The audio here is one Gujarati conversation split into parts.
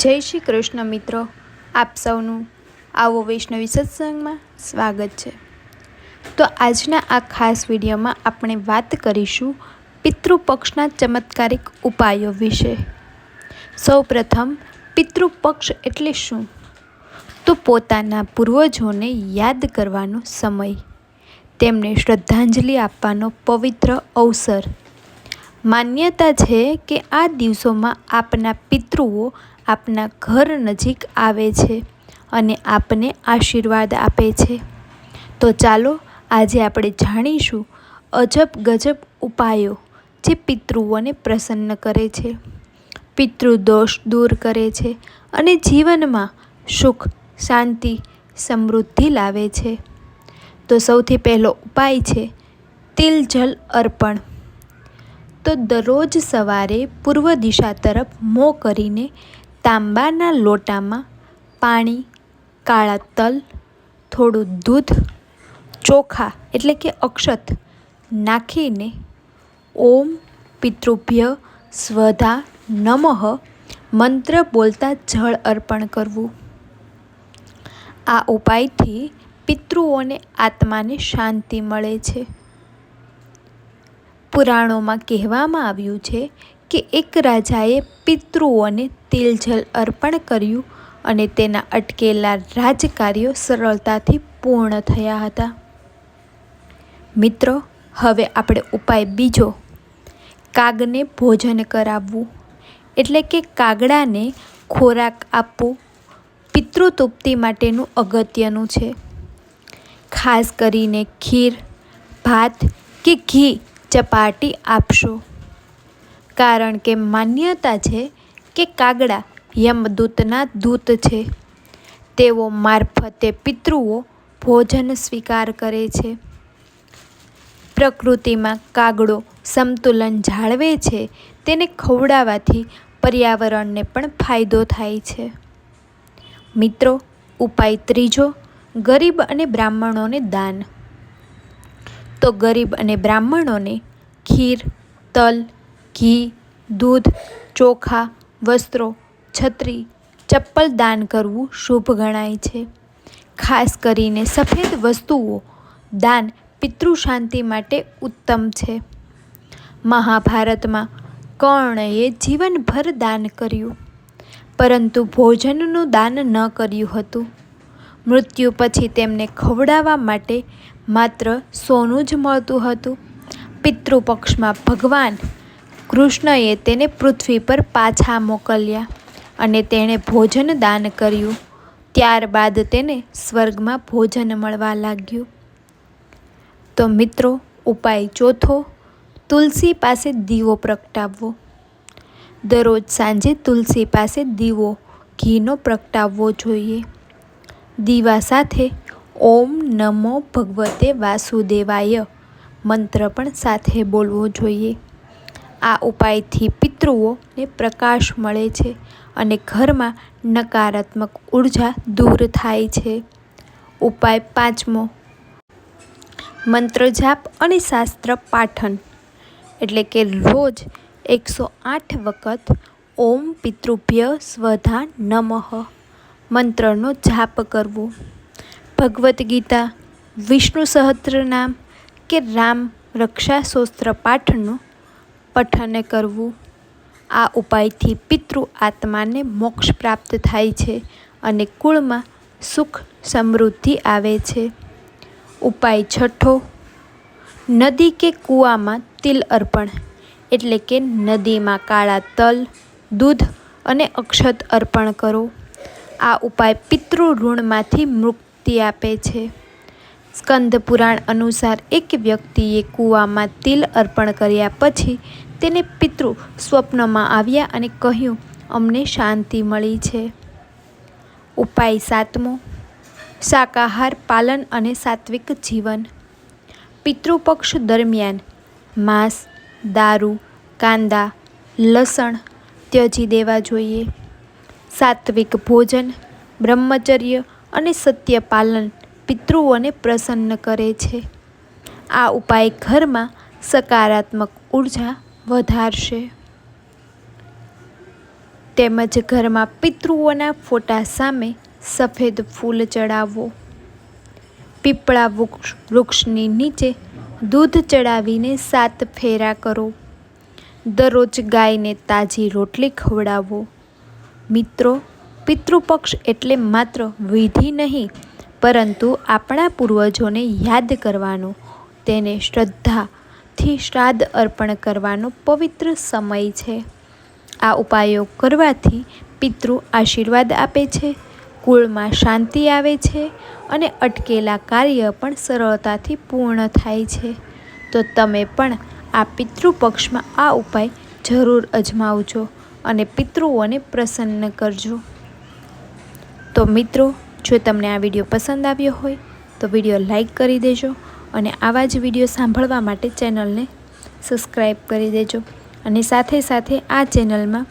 જય શ્રી કૃષ્ણ મિત્રો. આપ સૌનું આવો વૈષ્ણવી સત્સંગમાં સ્વાગત છે. તો આજના આ ખાસ વિડીયોમાં આપણે વાત કરીશું પિતૃપક્ષના ચમત્કારિક ઉપાયો વિશે. સૌપ્રથમ, પિતૃપક્ષ એટલે શું? તો પોતાના પૂર્વજોને યાદ કરવાનો સમય. તેમને શ્રદ્ધાંજલિ આપવાનો પવિત્ર અવસર. માન્યતા છે કે આ દિવસોમાં આપના પિતૃઓ આપના ઘર નજીક આવે છે અને આપને આશીર્વાદ આપે છે. તો ચાલો, આજે આપણે જાણીશું અજબ ગજબ ઉપાયો જે પિતૃઓને પ્રસન્ન કરે છે. પિતૃદોષ દૂર કરે છે અને જીવનમાં સુખ, શાંતિ, સમૃદ્ધિ લાવે છે. તો સૌથી પહેલો ઉપાય છે તિલ જલ અર્પણ. તો દરરોજ સવારે પૂર્વ દિશા તરફ મોં કરીને તાંબાના લોટામાં પાણી, કાળા તલ, થોડું દૂધ, ચોખા એટલે કે અક્ષત નાખીને ઓમ પિતૃભ્ય સ્વધા નમઃ મંત્ર બોલતા જળ અર્પણ કરવું. આ ઉપાયથી પિતૃઓને આત્માને શાંતિ મળે છે. પુરાણોમાં કહેવામાં આવ્યું છે કે એક રાજાએ પિતૃઓને તિલજલ અર્પણ કર્યું અને તેના અટકેલા રાજકાર્યો સરળતાથી પૂર્ણ થયા હતા. મિત્રો, હવે આપણે ઉપાય બીજો. કાગને ભોજન કરાવવું. એટલે કે કાગડાને ખોરાક આપવો. પિતૃતુપ્તિ માટેનું અગત્યનું છે. ખાસ કરીને ખીર, ભાત કે ઘી ચપાટી આપશો. કારણ કે માન્યતા છે કે કાગડા યમદૂતના દૂત છે. તેઓ મારફતે પિતૃઓ ભોજન સ્વીકાર કરે છે. પ્રકૃતિમાં કાગડો સંતુલન જાળવે છે, તેને ખવડાવવાથી પર્યાવરણને પણ ફાયદો થાય છે. મિત્રો, ઉપાય ત્રીજો, ગરીબ અને બ્રાહ્મણોને દાન. તો ગરીબ અને બ્રાહ્મણોને ખીર, તલ ઘી, દૂધ, ચોખા, વસ્ત્રો, છત્રી, ચપ્પલ દાન કરવું શુભ ગણાય છે. ખાસ કરીને સફેદ વસ્તુઓ દાન પિતૃ શાંતિ માટે ઉત્તમ છે. મહાભારતમાં કર્ણએ જીવનભર દાન કર્યું, પરંતુ ભોજનનું દાન ન કર્યું હતું. મૃત્યુ પછી તેમને ખવડાવવા માટે માત્ર સોનું જ મળતું હતું. પિતૃપક્ષમાં ભગવાન કૃષ્ણએ તેને પૃથ્વી પર પાછા મોકલ્યા અને તેણે ભોજન દાન કર્યું. ત્યારબાદ તેને સ્વર્ગમાં ભોજન મળવા લાગ્યું. તો મિત્રો, ઉપાય ચોથો, તુલસી પાસે દીવો પ્રગટાવવો. દરરોજ સાંજે તુલસી પાસે દીવો ઘીનો પ્રગટાવવો જોઈએ. દીવા સાથે ઓમ નમો ભગવતે વાસુદેવાય મંત્ર પણ સાથે બોલવો જોઈએ. આ ઉપાયથી પિતૃઓને પ્રકાશ મળે છે અને ઘરમાં નકારાત્મક ઊર્જા દૂર થાય છે. ઉપાય પાંચમો. મંત્ર જાપ અને શાસ્ત્ર પાઠન. એટલે કે રોજ એકસો આઠ વખત ઓમ પિતૃભ્ય સ્વધા નમઃ મંત્રનો જાપ કરવો. ભગવદ્ ગીતા, વિષ્ણુ સહસ્ત્રનામ કે રામ રક્ષા સ્તોત્ર પાઠનું પઠન કરવું. આ ઉપાયથી પિતૃ આત્માને મોક્ષ પ્રાપ્ત થાય છે અને કુળમાં સુખ સમૃદ્ધિ આવે છે. ઉપાય છઠ્ઠો, નદી કે કૂવામાં તિલ અર્પણ, એટલે કે નદીમાં કાળા તલ, દૂધ અને અક્ષત અર્પણ કરો. આ ઉપાય પિતૃ ઋણમાંથી મુક્તિ આપે છે. સ્કંદ પુરાણ અનુસાર એક વ્યક્તિએ કૂવામાં તિલ અર્પણ કર્યા પછી તેને પિતૃ સ્વપ્નમાં આવ્યા અને કહ્યું, અમને શાંતિ મળી છે. ઉપાય સાતમો, શાકાહાર પાલન અને સાત્વિક જીવન. પિતૃપક્ષ દરમિયાન માંસ, દારૂ, કાંદા, લસણ ત્યજી દેવા જોઈએ. સાત્વિક ભોજન, બ્રહ્મચર્ય અને સત્ય પાલન પિતૃઓને પ્રસન્ન કરે છે. આ ઉપાય ઘરમાં સકારાત્મક ઊર્જા વધારશે. તેમજ ઘરમાં પિતૃઓના ફોટા સામે સફેદ ફૂલ ચડાવવો પીપળા વૃક્ષ, વૃક્ષની નીચે દૂધ ચડાવીને સાત ફેરા કરો. દરરોજ ગાયને તાજી રોટલી ખવડાવો. મિત્રો, પિતૃપક્ષ એટલે માત્ર વિધિ નહીં પરંતુ આપણા પૂર્વજોને યાદ કરવાનો, તેને શ્રદ્ધાથી શ્રાદ્ધ અર્પણ કરવાનો પવિત્ર સમય છે. આ ઉપાયો કરવાથી પિતૃ આશીર્વાદ આપે છે, કુળમાં શાંતિ આવે છે અને અટકેલા કાર્ય પણ સરળતાથી પૂર્ણ થાય છે. તો તમે પણ આ પિતૃપક્ષમાં આ ઉપાય જરૂર અજમાવજો અને પિતૃઓને પ્રસન્ન કરજો. તો મિત્રો જો તમને આ વીડિયો પસંદ આવ્યો હોય, તો વીડિયો લાઈક કરી દેજો અને આવા જ વીડિયો સાંભળવા માટે ચેનલને સબસ્ક્રાઈબ કરી દેજો. અને સાથે સાથે આ ચેનલમાં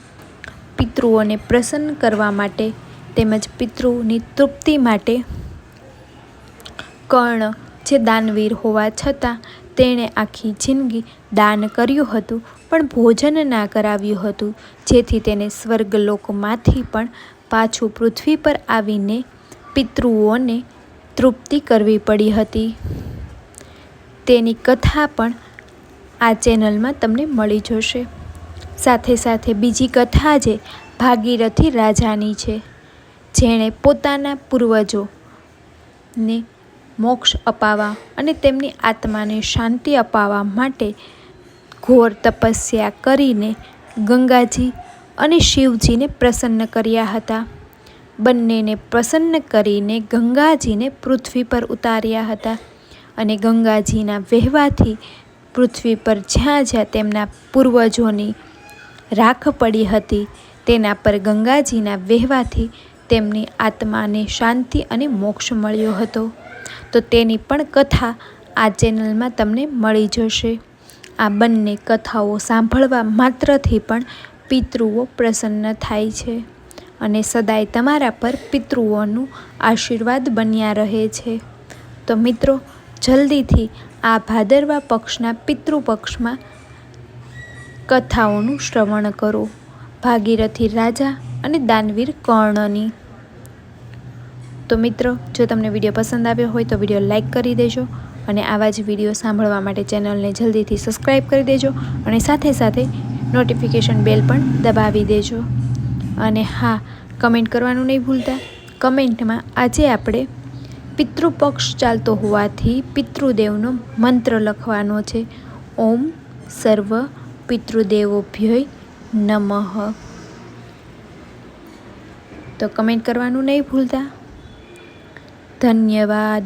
પિતૃઓને પ્રસન્ન કરવા માટે તેમજ પિતૃની તૃપ્તિ માટે કર્ણ જે દાનવીર હોવા છતાં તેણે આખી જિંદગી દાન કર્યું હતું, પણ ભોજન ના કરાવ્યું હતું. જેથી તેને સ્વર્ગલોકમાંથી પણ પાછું પૃથ્વી પર આવીને પિતૃઓને તૃપ્તિ કરવી પડી હતી. તેની કથા પણ આ ચેનલમાં તમને મળી જશે. સાથે સાથે બીજી કથા જે ભાગીરથી રાજાની છે, જેણે પોતાના પૂર્વજોને મોક્ષ અપાવવા અને તેમની આત્માને શાંતિ અપાવવા માટે ઘોર તપસ્યા કરીને ગંગાજી અને શિવજીને પ્રસન્ન કર્યા હતા. બંનેને પ્રસન્ન કરીને ગંગાજીને પૃથ્વી પર ઉતાર્યા હતા. અને ગંગાજીના વહેવાથી પૃથ્વી પર જ્યાં જ્યાં તેમના પૂર્વજોની રાખ પડી હતી, તેના પર ગંગાજીના વહેવાથી તેમની આત્માને શાંતિ અને મોક્ષ મળ્યો હતો. તો તેની પણ કથા આ ચેનલમાં તમને મળી જશે. આ બંને કથાઓ સાંભળવા માત્રથી પણ પિતૃઓ પ્રસન્ન થાય છે. અને સદાય તમારા પર પિતૃઓનું આશીર્વાદ બન્યા રહે છે. તો મિત્રો, જલ્દીથી આ ભાદરવા પક્ષના પિતૃપક્ષમાં કથાઓનું શ્રવણ કરો. ભાગીરથી રાજા અને દાનવીર કર્ણની. તો મિત્રો, જો તમને વીડિયો પસંદ આવ્યો હોય તો વીડિયો લાઇક કરી દેજો અને આવા જ વીડિયો સાંભળવા માટે ચેનલને જલ્દીથી સબસ્ક્રાઈબ કરી દેજો અને સાથે સાથે નોટિફિકેશન બેલ પણ દબાવી દેજો. અને હા કમેન્ટ કરવાનું નહીં ભૂલતા. કમેન્ટમાં આજે આપણે પિતૃપક્ષ ચાલતો હોવાથી પિતૃદેવનો મંત્ર લખવાનો છે. ઓમ સર્વ પિતૃદેવોભ્યય નમઃ. તો કમેન્ટ કરવાનું નહીં ભૂલતા. ધન્યવાદ.